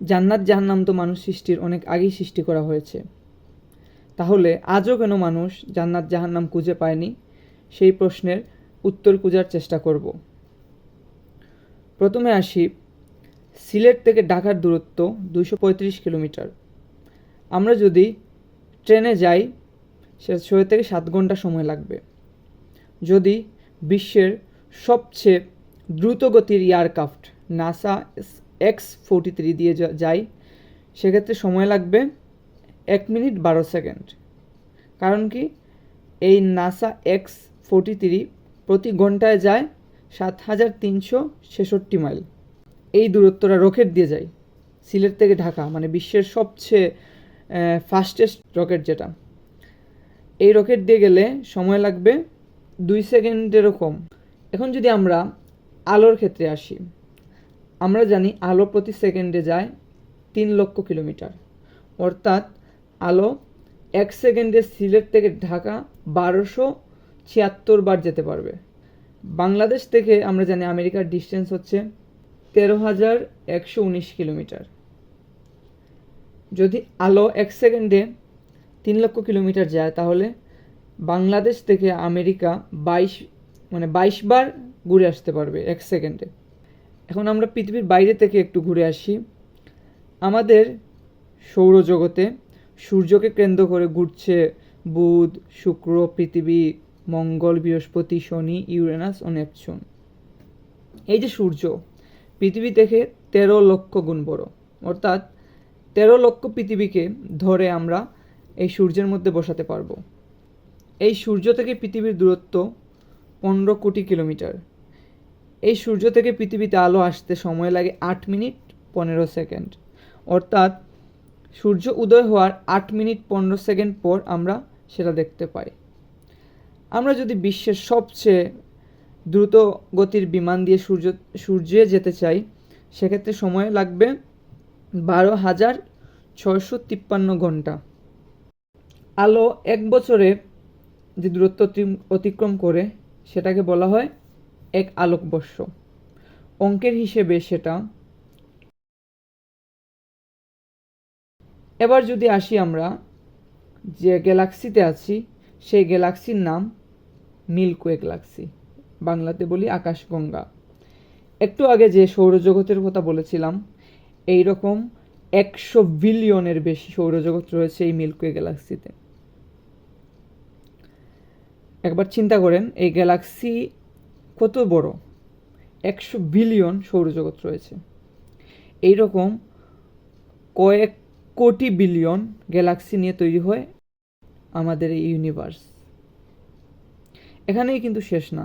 জান্নাত জাহান্নাম তো মানুষ সৃষ্টির অনেক আগেই সৃষ্টি করা হয়েছে। তাহলে আজও কেন মানুষ জান্নাত জাহান্নাম খুঁজে পায়নি? সেই প্রশ্নের উত্তর খোঁজার চেষ্টা করব। প্রথমে আসি, সিলেট থেকে ঢাকার দূরত্ব পঁয়ত্রিশ কিলোমিটার। আমরা যদি ট্রেনে যাই, সে ছয় থেকে সাত ঘণ্টা সময় লাগবে। যদি বিশ্বের সবচেয়ে দ্রুতগতির aircraft, NASA X forty three দিয়ে যাই, সেক্ষেত্রে সময় লাগবে এক মিনিট বারো সেকেন্ড। কারণ কি? এই নাসা এক্স ফোর্টি থ্রি প্রতি ঘন্টায় যায় সাত হাজার তিনশো ছেষট্টি মাইল। এই দূরত্বটা রকেট দিয়ে যায়, সিলেট থেকে ঢাকা মানে বিশ্বের সবচেয়ে ফাস্টেস্ট রকেট যেটা। এই রকেট দিয়ে গেলে সময় লাগবে দুই সেকেন্ডেরও কম। এখন যদি আমরা আলোর ক্ষেত্রে আসি আমরা জানি আলো প্রতি সেকেন্ডে যায় তিন লক্ষ কিলোমিটার। অর্থাৎ আলো এক সেকেন্ডে সিলেট থেকে ঢাকা বারোশো ছিয়াত্তর বার যেতে পারবে। বাংলাদেশ থেকে আমরা জানি আমেরিকার ডিস্টেন্স হচ্ছে তেরো হাজার একশো উনিশ কিলোমিটার। যদি আলো এক সেকেন্ডে তিন লক্ষ কিলোমিটার যায়, তাহলে বাংলাদেশ থেকে আমেরিকা বাইশ মানে বাইশ বার ঘুরে আসতে পারবে এক সেকেন্ডে। এখন আমরা পৃথিবীর বাইরে থেকে একটু ঘুরে আসি। আমাদের সৌরজগতে সূর্যকে কেন্দ্র করে ঘুরছে বুধ, শুক্র, পৃথিবী, মঙ্গল, বৃহস্পতি, শনি, ইউরেনাস ও নেপচুন। এই যে সূর্য, পৃথিবী থেকে তেরো লক্ষ গুণ বড়। অর্থাৎ তেরো লক্ষ পৃথিবীকে ধরে আমরা এই সূর্যের মধ্যে বসাতে পারব। এই সূর্য থেকে পৃথিবীর দূরত্ব পনেরো কোটি কিলোমিটার। এই সূর্য থেকে পৃথিবীতে আলো আসতে সময় লাগে আট মিনিট পনেরো সেকেন্ড। অর্থাৎ সূর্য উদয় হওয়ার আট মিনিট পনেরো সেকেন্ড পর আমরা সেটা দেখতে পাই। আমরা যদি বিশ্বের সবচেয়ে দ্রুত গতির বিমান দিয়ে সূর্য, সূর্যে যেতে চাই, সেক্ষেত্রে সময় লাগবে বারো হাজার ছয়শো তিপ্পান্ন ঘণ্টা। আলো এক বছরে যে দূরত্ব অতিক্রম করে সেটাকে বলা হয় এক আলোকবর্ষ। অঙ্কের হিসেবে সেটা। এবার যদি আসি আমরা, যে গ্যালাক্সিতে আছি, সেই গ্যালাক্সির নাম মিল্কওয়ে গ্যালাক্সি। বাংলাতে বলি আকাশগঙ্গা। একটু আগে যে সৌরজগতের কথা বলেছিলাম এই রকম একশো বিলিয়নের বেশি সৌরজগৎ রয়েছে এই মিল্কওয়ে গ্যালাক্সিতে। একবার চিন্তা করেন, এই গ্যালাক্সি কত বড়? একশো বিলিয়ন সৌরজগৎ রয়েছে। এই রকম কয়েক কোটি বিলিয়ন গ্যালাক্সি নিয়ে তৈরি হয় আমাদের এই ইউনিভার্স এখানেই কিন্তু শেষ না।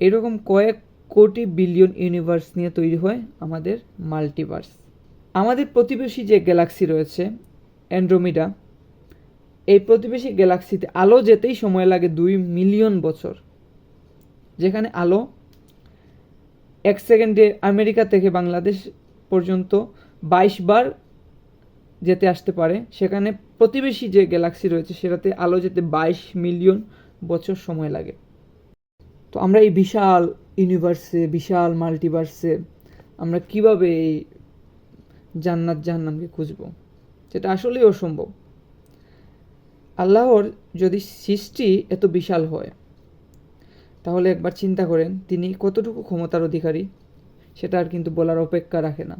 এরকম কয়েক কোটি বিলিয়ন ইউনিভার্স নিয়ে তৈরি হয় আমাদের মাল্টিভার্স আমাদের প্রতিবেশী যে গ্যালাক্সি রয়েছে অ্যান্ড্রোমিডা এই প্রতিবেশী গ্যালাক্সিতে আলো যেতেই সময় লাগে দুই মিলিয়ন বছর। যেখানে আলো এক সেকেন্ডে আমেরিকা থেকে বাংলাদেশ পর্যন্ত বাইশ বার যেতে আসতে পারে। সেখানে প্রতিবেশী যে গ্যালাক্সি রয়েছে, সেটাতে আলো যেতে বাইশ মিলিয়ন বছর সময় লাগে। তো আমরা এই বিশাল ইউনিভার্সে বিশাল মাল্টিভার্সে আমরা কীভাবে এই জান্নাত জাহান্নামকে খুঁজব? যেটা আসলেই অসম্ভব। আল্লাহর যদি সৃষ্টি এত বিশাল হয় তাহলে একবার চিন্তা করেন, তিনি কতটুকু ক্ষমতার অধিকারী? সেটা আর কিন্তু বলার অপেক্ষা রাখে না।